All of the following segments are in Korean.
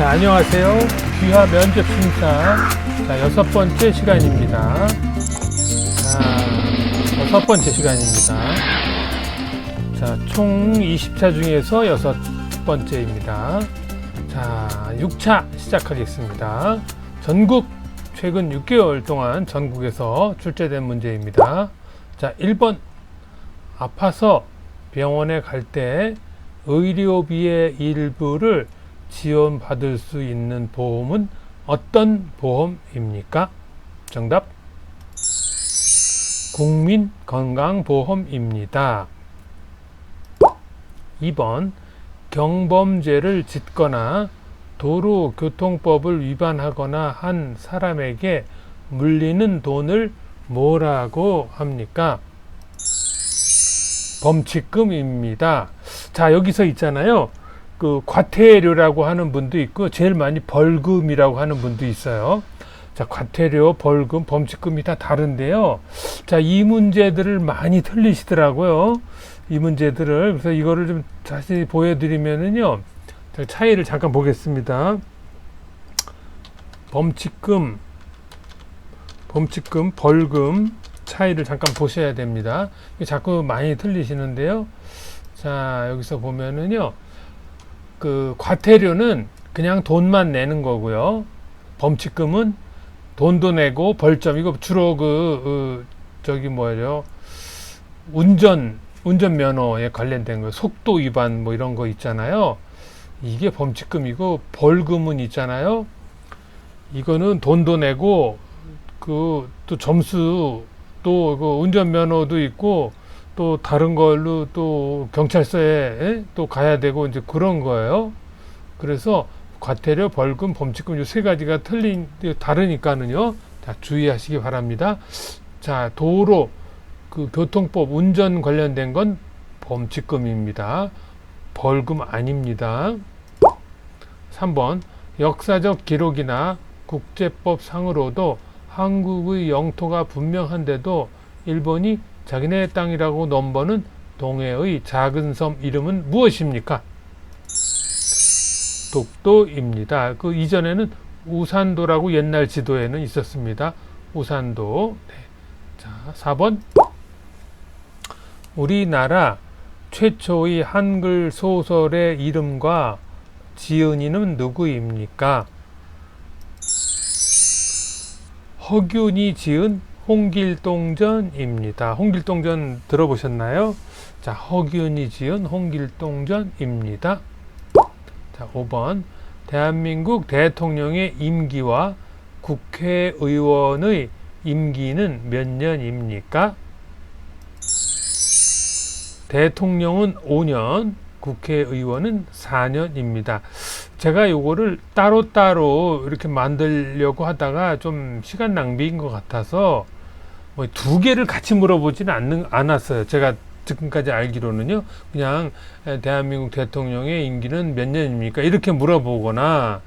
자, 안녕하세요. 귀화 면접 심사. 자, 여섯 번째 시간입니다. 자, 여섯 번째 시간입니다. 자, 총 20차 중에서 여섯 번째입니다. 자, 6차 시작하겠습니다. 전국 최근 6개월 동안 전국에서 출제된 문제입니다. 자, 1번. 아파서 병원에 갈 때 의료비의 일부를 지원받을 수 있는 보험은 어떤 보험입니까? 정답. 국민건강보험입니다. 2번. 경범죄를 짓거나 도로교통법을 위반하거나 한 사람에게 물리는 돈을 뭐라고 합니까? 범칙금입니다. 자, 여기서 있잖아요. 그 과태료라고 하는 분도 있고 제일 많이 벌금이라고 하는 분도 있어요. 자, 과태료, 벌금, 범칙금이 다 다른데요. 자, 이 문제들을 많이 틀리시더라고요. 이 문제들을 그래서 이거를 좀 다시 보여드리면은요. 자, 차이를 잠깐 보겠습니다. 범칙금, 범칙금, 벌금 차이를 잠깐 보셔야 됩니다. 자꾸 많이 틀리시는데요. 자, 여기서 보면은요. 그 과태료는 그냥 돈만 내는 거고요. 범칙금은 돈도 내고 벌점 이거 주로 그, 그 저기 뭐예요 운전 운전 면허에 관련된 거 속도 위반 뭐 이런 거 있잖아요. 이게 범칙금이고 벌금은 있잖아요. 이거는 돈도 내고 그 또 점수 또 그 운전 면허도 있고 또 다른 걸로 또 경찰서에 에? 또 가야 되고 이제 그런 거예요. 그래서 과태료, 벌금, 범칙금 이 세 가지가 틀린 다르니까는요. 자, 주의하시기 바랍니다. 자, 도로 그 교통법 운전 관련된 건 범칙금입니다. 벌금 아닙니다. 3번 역사적 기록이나 국제법 상으로도 한국의 영토가 분명한데도 일본이 자기네 땅이라고 넘버는 동해의 작은 섬 이름은 무엇입니까? 독도입니다. 그 이전에는 우산도라고 옛날 지도에는 있었습니다. 우산도. 네. 자, 4번. 우리나라 최초의 한글 소설의 이름과 지은이는 누구입니까? 허균이 지은 홍길동전입니다. 홍길동전 들어보셨나요? 자, 허균이 지은 홍길동전입니다. 자, 5번. 대한민국 대통령의 임기와 국회의원의 임기는 몇 년입니까? 대통령은 5년, 국회의원은 4년입니다. 제가 요거를 따로따로 이렇게 만들려고 하다가 좀 시간 낭비인 것 같아서 뭐 두 개를 같이 물어보지는 않는, 않았어요. 제가 지금까지 알기로는요. 그냥 대한민국 대통령의 임기는 몇 년입니까? 이렇게 물어보거나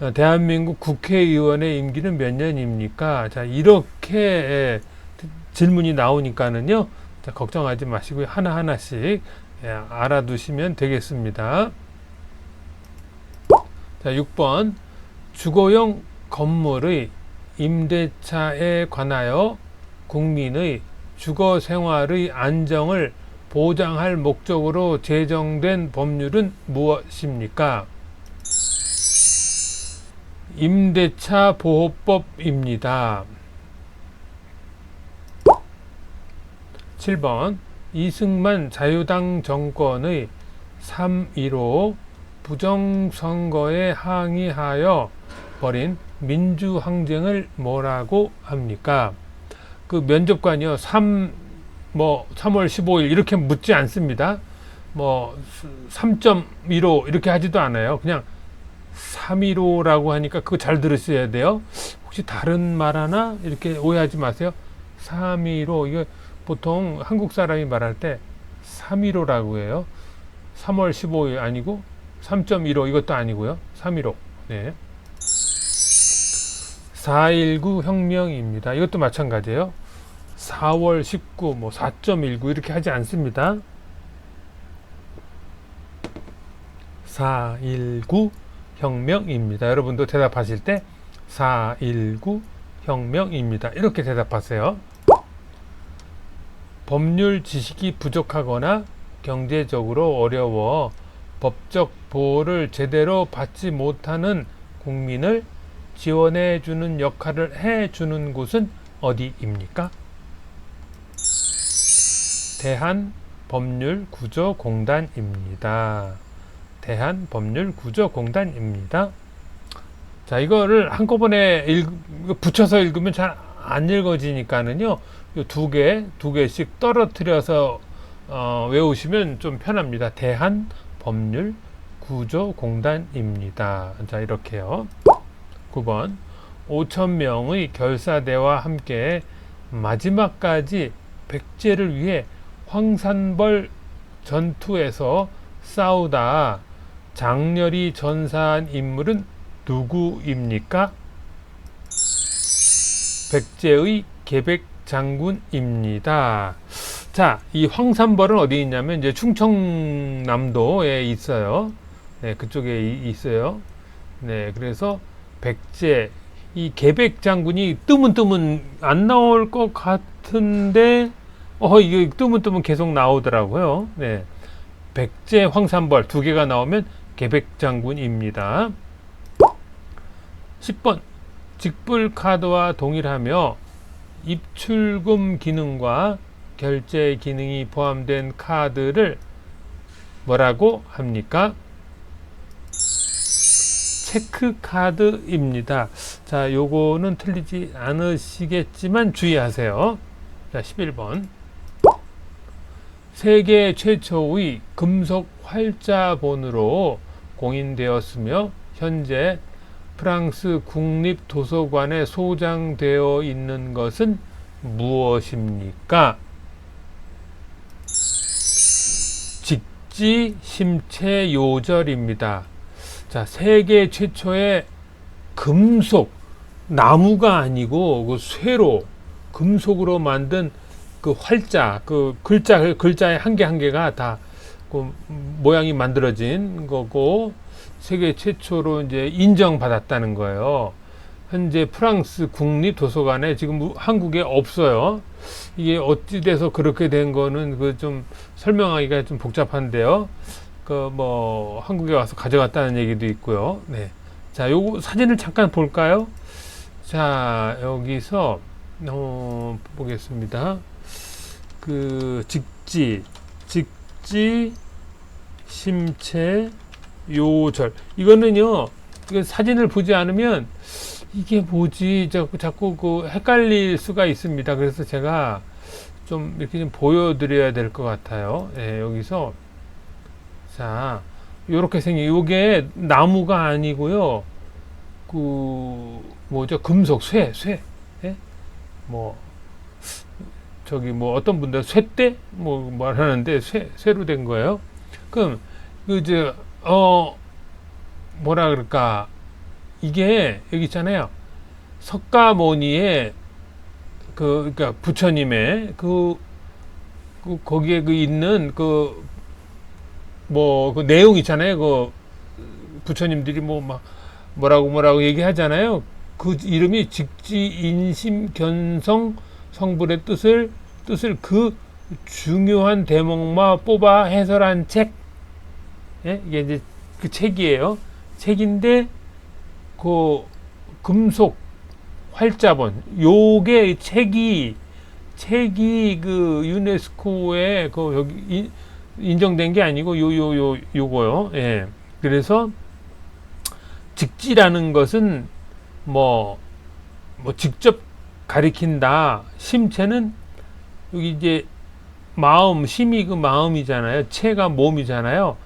어, 대한민국 국회의원의 임기는 몇 년입니까? 자, 이렇게 질문이 나오니까는요. 자, 걱정하지 마시고요. 하나하나씩 예, 알아두시면 되겠습니다. 자, 6번. 주거용 건물의 임대차에 관하여 국민의 주거 생활의 안정을 보장할 목적으로 제정된 법률은 무엇입니까? 임대차 보호법입니다. 7번 이승만 자유당 정권의 3.15 부정선거에 항의하여 벌인 민주항쟁을 뭐라고 합니까? 그 면접관이요. 3, 뭐, 3월 15일 이렇게 묻지 않습니다. 뭐, 3.15 이렇게 하지도 않아요. 그냥 315라고 하니까 그거 잘 들으셔야 돼요. 혹시 다른 말 하나? 이렇게 오해하지 마세요. 315, 이거 보통 한국 사람이 말할 때 315라고 해요. 3월 15일 아니고 3.15 이것도 아니고요. 315. 네. 4.19 혁명입니다. 이것도 마찬가지예요. 4월 19, 뭐 4.19 이렇게 하지 않습니다. 419 혁명입니다. 여러분도 대답하실 때 419 혁명입니다. 이렇게 대답하세요. 법률 지식이 부족하거나 경제적으로 어려워 법적 보호를 제대로 받지 못하는 국민을 지원해 주는 역할을 해 주는 곳은 어디입니까? 대한 법률 구조 공단입니다. 대한 법률 구조 공단입니다. 자, 이거를 한꺼번에 읽, 붙여서 읽으면 잘 안 읽어지니까는요, 두 개, 두 개씩 떨어뜨려서 어, 외우시면 좀 편합니다. 대한 법률 구조공단입니다. 자, 이렇게요. 9번. 5천명의 결사대와 함께 마지막까지 백제를 위해 황산벌 전투에서 싸우다 장렬히 전사한 인물은 누구입니까? 백제의 계백 장군입니다. 자, 이 황산벌은 어디 있냐면 이제 충청남도에 있어요. 네, 그쪽에 이- 있어요. 네, 그래서 백제 이 계백 장군이 뜨문뜨문 안 나올 것 같은데 어 이게 뜨문뜨문 계속 나오더라고요. 네. 백제 황산벌 두 개가 나오면 계백 장군입니다. 10번 직불 카드와 동일하며 입출금 기능과 결제 기능이 포함된 카드를 뭐라고 합니까? 체크 카드입니다. 자, 요거는 틀리지 않으시겠지만 주의하세요. 자, 11번. 세계 최초의 금속 활자본으로 공인되었으며 현재 프랑스 국립도서관에 소장되어 있는 것은 무엇입니까? 직지 심체 요절입니다. 자, 세계 최초의 금속 나무가 아니고 그 쇠로 금속으로 만든 그 활자 그 글자 글자의 한 개 한 개가 다 그 모양이 만들어진 거고 세계 최초로 이제 인정받았다는 거예요. 현재 프랑스 국립 도서관에 지금 한국에 없어요. 이게 어찌 돼서 그렇게 된 거는 그 좀 설명하기가 좀 복잡한데요. 그 뭐 한국에 와서 가져갔다는 얘기도 있고요. 네. 자, 요거 사진을 잠깐 볼까요? 자, 여기서 어 보겠습니다. 그 직지 직지 심체 요절 이거는요. 이거 사진을 보지 않으면 이게 뭐지 자꾸 자꾸 그 헷갈릴 수가 있습니다. 그래서 제가 좀 이렇게 좀 보여드려야 될 것 같아요. 예, 여기서 자 요렇게 생긴 요게 나무가 아니고요. 그 뭐죠 금속 쇠 쇠. 예? 뭐 저기 뭐 어떤 분들 쇠대 뭐 말하는데 쇠 쇠로 된 거예요. 그럼 그 이제 어 뭐라 그럴까 이게 여기 있잖아요. 석가모니의 그 그러니까 부처님의 그, 그 거기에 그 있는 그 뭐 그 내용 있잖아요. 그 부처님들이 뭐 막 뭐라고 뭐라고 얘기하잖아요. 그 이름이 직지 인심 견성 성불의 뜻을 뜻을 그 중요한 대목만 뽑아 해설한 책. 예? 이게 이제 그 책이에요. 책인데 그 금속 활자본 요게 책이 책이 그 유네스코에 그 여기 인- 인정된 게 아니고 요 요 요 요 거요. 예. 그래서 직지라는 것은 뭐, 뭐 직접 가리킨다. 심체는 여기 이제 마음, 심이 그 마음이잖아요. 체가 몸이잖아요.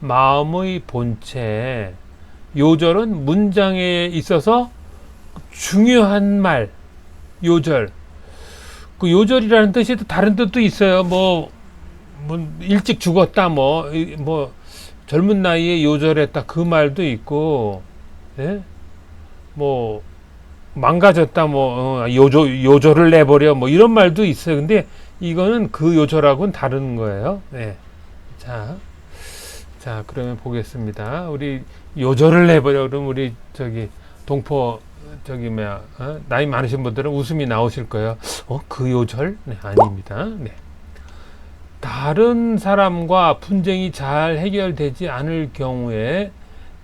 마음의 본체. 요절은 문장에 있어서 중요한 말, 요절. 그 요절이라는 뜻이 또 다른 뜻도 있어요. 뭐, 뭐 일찍 죽었다, 뭐, 이- 뭐 젊은 나이에 요절했다 그 말도 있고, 예? 뭐 망가졌다 뭐 어, 요조 요조를 내버려 뭐 이런 말도 있어요. 근데 이거는 그 요조라고는 다른 거예요. 네. 자, 자 그러면 보겠습니다. 우리 요조를 내버려 그럼 우리 저기 동포 저기 뭐야 어? 나이 많으신 분들은 웃음이 나오실 거예요. 어 그 요절? 네 아닙니다. 네. 다른 사람과 분쟁이 잘 해결되지 않을 경우에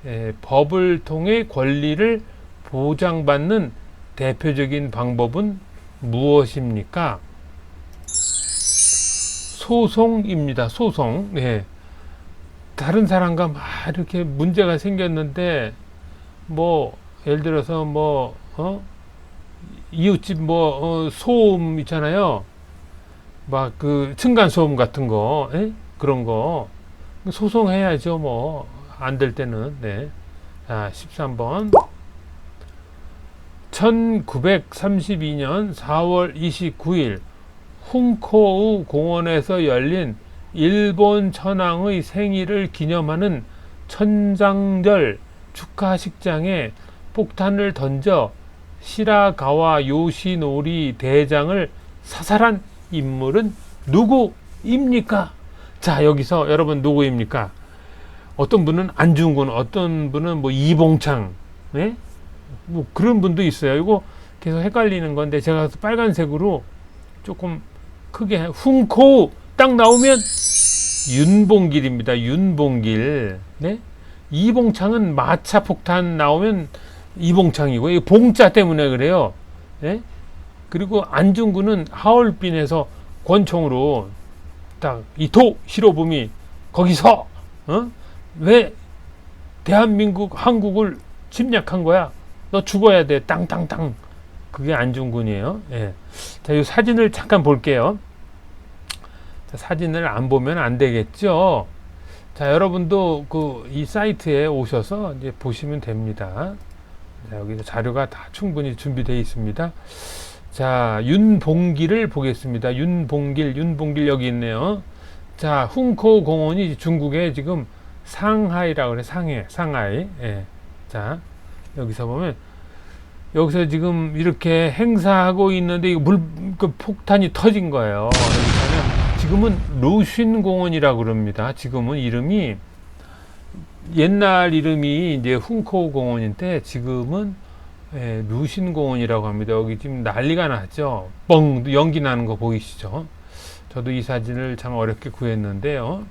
에, 법을 통해 권리를 보장받는 대표적인 방법은 무엇입니까? 소송입니다. 소송. 네. 다른 사람과 막 이렇게 문제가 생겼는데 뭐 예를 들어서 뭐 어? 이웃집 뭐 어, 소음 있잖아요. 막 그 층간 소음 같은 거 에? 그런 거 소송해야죠. 뭐 안 될 때는 네. 자, 13번. 1932년 4월 29일 훈코우 공원에서 열린 일본 천황의 생일을 기념하는 천장절 축하식장에 폭탄을 던져 시라가와 요시노리 대장을 사살한 인물은 누구입니까? 자, 여기서 여러분 누구입니까? 어떤 분은 안중근, 어떤 분은 뭐 이봉창, 네? 뭐 그런 분도 있어요. 이거 계속 헷갈리는 건데 제가 빨간색으로 조금 크게 훈코 딱 나오면 윤봉길입니다. 윤봉길. 네? 이봉창은 마차 폭탄 나오면 이봉창이고 이 봉자 때문에 그래요. 네? 그리고 안중근은 하얼빈에서 권총으로 딱 이토 히로부미 거기서 어? 왜 대한민국 한국을 침략한 거야? 너 죽어야 돼. 땅땅땅. 그게 안중근이에요. 예. 자, 이 사진을 잠깐 볼게요. 자, 사진을 안 보면 안 되겠죠. 자, 여러분도 그 이 사이트에 오셔서 이제 보시면 됩니다. 자, 여기서 자료가 다 충분히 준비되어 있습니다. 자, 윤봉길을 보겠습니다. 윤봉길, 윤봉길 여기 있네요. 자, 훈코 공원이 중국의 지금 상하이라고 그래, 상해, 상하이. 예. 자, 여기서 보면 여기서 지금 이렇게 행사하고 있는데 이거 물, 그 폭탄이 터진 거예요. 지금은 루신 공원이라고 그럽니다. 지금은 이름이 옛날 이름이 이제 훈코 공원인데 지금은 예, 루신 공원이라고 합니다. 여기 지금 난리가 났죠. 뻥 연기 나는 거 보이시죠? 저도 이 사진을 참 어렵게 구했는데요.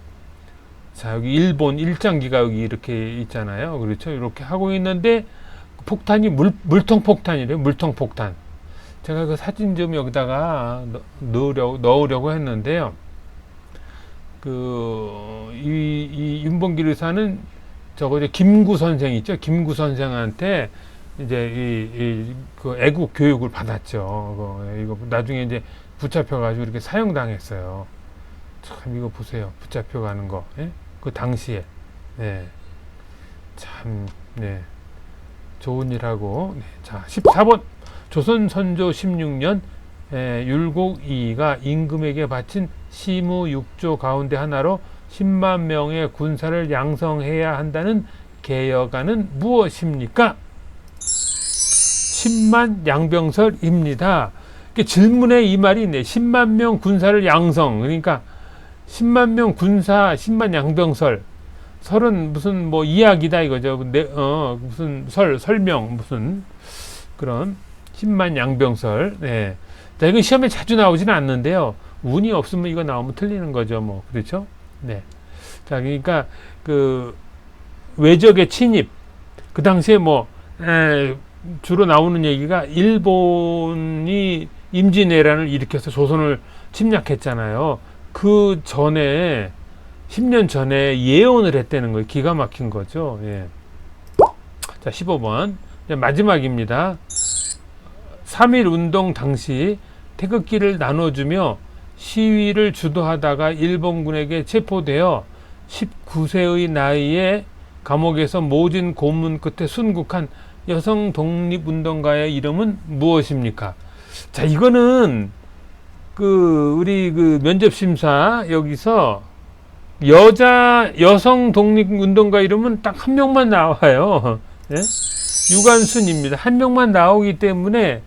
자 여기 일본 일장기가 여기 이렇게 있잖아요. 그렇죠? 이렇게 하고 있는데 폭탄이 물, 물통 폭탄이래요. 물통 폭탄. 제가 그 사진 좀 여기다가 넣으려고, 넣으려고 했는데요. 그, 이, 이 윤봉길 의사는 저거 이제 김구 선생 있죠. 김구 선생한테 이제 이, 이, 그 애국 교육을 받았죠. 그, 이거 나중에 이제 붙잡혀가지고 이렇게 사형당했어요. 참, 이거 보세요. 붙잡혀 가는 거. 예? 그 당시에. 네. 참, 네. 좋은 일하고 네, 자 14번 조선 선조 16년 에, 율곡 이가 임금에게 바친 시무 6조 가운데 하나로 10만 명의 군사를 양성해야 한다는 개혁안은 무엇입니까? 10만 양병설입니다. 질문에 이 말이 있네. 10만 명 군사를 양성. 그러니까 10만 명 군사, 10만 양병설. 설은 무슨 뭐 이야기다 이거죠. 내, 어, 무슨 설, 설명, 무슨 그런 10만 양병설. 네. 자, 이건 시험에 자주 나오지는 않는데요. 운이 없으면 이거 나오면 틀리는 거죠. 뭐, 그렇죠? 네. 자, 그러니까 그 외적의 침입. 그 당시에 뭐, 에, 주로 나오는 얘기가 일본이 임진왜란을 일으켜서 조선을 침략했잖아요. 그 전에 10년 전에 예언을 했다는 거예요. 기가 막힌 거죠. 예. 자, 15번. 마지막입니다. 3.1 운동 당시 태극기를 나눠주며 시위를 주도하다가 일본군에게 체포되어 19세의 나이에 감옥에서 모진 고문 끝에 순국한 여성 독립운동가의 이름은 무엇입니까? 자, 이거는 그 우리 그 면접 심사 여기서 여자 여성 독립운동가 이름은 딱 한 명만 나와요. 예? 유관순입니다. 한 명만 나오기 때문에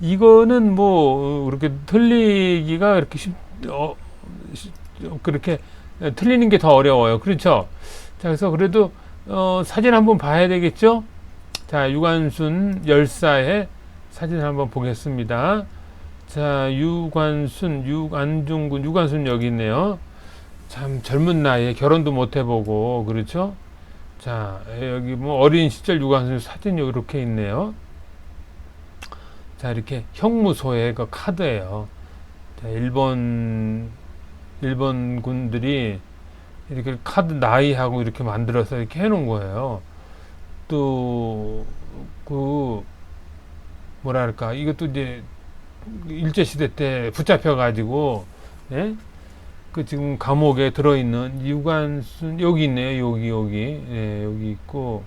이거는 뭐 그렇게 틀리기가 그렇게 쉽, 어, 쉽- 그렇게 틀리는 게 더 어려워요. 그렇죠? 자, 그래서 그래도 어, 사진 한번 봐야 되겠죠? 자, 유관순 열사의 사진 한번 보겠습니다. 자, 유관순, 유안중군, 유관순 여기 있네요. 참 젊은 나이에 결혼도 못 해보고 그렇죠? 자, 여기 뭐 어린 시절 유관순 사진이 이렇게 있네요. 자, 이렇게 형무소의 그 카드예요. 자, 일본 일본 군들이 이렇게 카드 나이하고 이렇게 만들어서 이렇게 해놓은 거예요. 또그 뭐랄까 이것도 이제 일제 시대 때 붙잡혀 가지고 예? 그 지금 감옥에 들어 있는 유관순 여기 있네요. 여기 여기 예, 여기 있고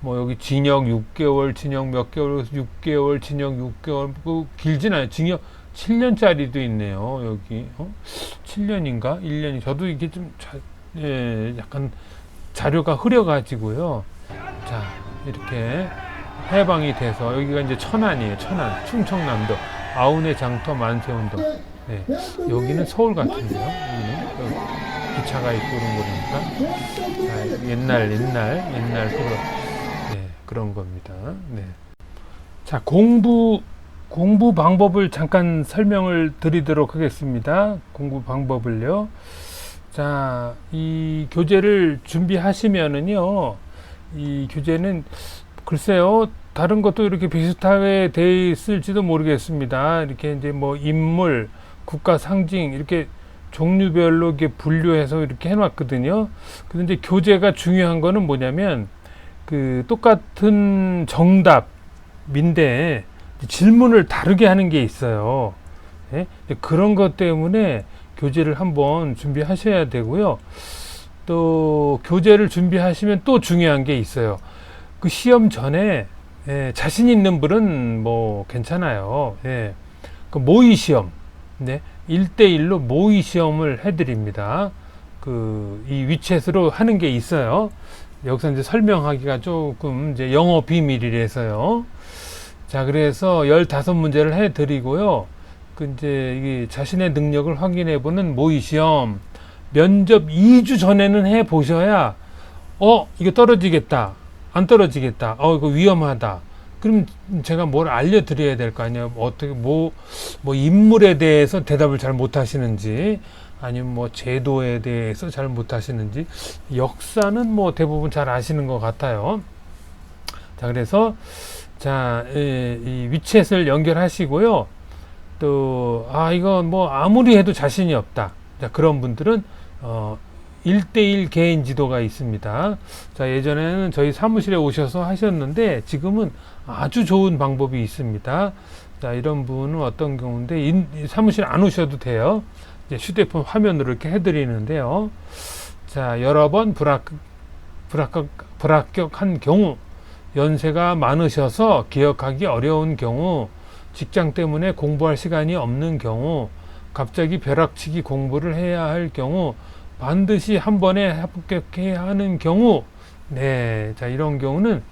뭐 여기 징역 6개월, 징역 몇 개월, 6개월, 징역 6개월 그 길진 않아요. 징역 7년짜리도 있네요. 여기 어? 7년인가? 1년이 저도 이게 좀 자, 예, 약간 자료가 흐려 가지고요. 자 이렇게 해방이 돼서 여기가 이제 천안이에요. 천안, 충청남도 아운의 장터 만세운동. 네, 여기는 서울 같은데요. 여기는 여기 기차가 있고 그런 거니까 자, 옛날 옛날 옛날 그런 네, 그런 겁니다. 네. 자 공부 공부 방법을 잠깐 설명을 드리도록 하겠습니다. 공부 방법을요. 자, 이 교재를 준비하시면은요, 이 교재는 글쎄요, 다른 것도 이렇게 비슷하게 돼 있을지도 모르겠습니다. 이렇게 이제 뭐 인물, 국가 상징 이렇게 종류별로 이렇게 분류해서 이렇게 해놨거든요. 근데 교재가 중요한 거는 뭐냐면 그 똑같은 정답인데 질문을 다르게 하는 게 있어요. 예? 그런 것 때문에 교재를 한번 준비하셔야 되고요. 또 교재를 준비하시면 또 중요한 게 있어요. 그 시험 전에 예, 자신 있는 분은 뭐 괜찮아요. 예. 그 모의 시험, 네, 1대1로 모의 시험을 해드립니다. 그, 이 위챗으로 하는 게 있어요. 여기서 이제 설명하기가 조금 이제 영어 비밀이라서요. 자, 그래서 15문제를 해드리고요. 그 이제 자신의 능력을 확인해 보는 모의 시험 면접 2주 전에는 해 보셔야 어 이거 떨어지겠다. 안 떨어지겠다. 어 이거 위험하다. 그럼 제가 뭘 알려드려야 될 거 아니에요? 어떻게 뭐뭐 인물에 대해서 대답을 잘 못하시는지 아니면 뭐 제도에 대해서 잘 못하시는지 역사는 뭐 대부분 잘 아시는 것 같아요. 자 그래서 자 이, 이 위챗을 연결하시고요. 또, 아, 이거 뭐 아무리 해도 자신이 없다. 자, 그런 분들은, 어, 1대1 개인 지도가 있습니다. 자, 예전에는 저희 사무실에 오셔서 하셨는데 지금은 아주 좋은 방법이 있습니다. 자, 이런 분은 어떤 경우인데, 인, 사무실 안 오셔도 돼요. 이제 휴대폰 화면으로 이렇게 해드리는데요. 자, 여러 번 불합, 불합격, 불합격한 경우, 연세가 많으셔서 기억하기 어려운 경우, 직장 때문에 공부할 시간이 없는 경우, 갑자기 벼락치기 공부를 해야 할 경우, 반드시 한 번에 합격해야 하는 경우, 네, 자, 이런 경우는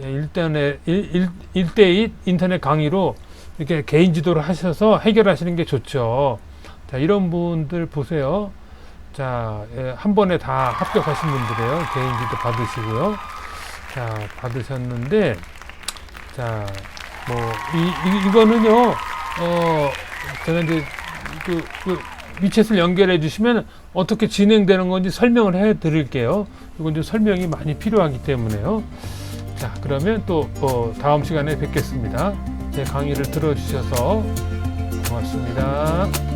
일단에 일, 일, 대일 인터넷 강의로 이렇게 개인 지도를 하셔서 해결하시는 게 좋죠. 자, 이런 분들 보세요. 자, 예, 한 번에 다 합격하신 분들이에요. 개인 지도 받으시고요. 자, 받으셨는데, 자, 뭐, 이, 이, 이거는요, 어, 제가 이제 그, 그 위챗을 연결해 주시면 어떻게 진행되는 건지 설명을 해 드릴게요. 이건 좀 설명이 많이 필요하기 때문에요. 자, 그러면 또 어, 다음 시간에 뵙겠습니다. 제 강의를 들어주셔서 고맙습니다.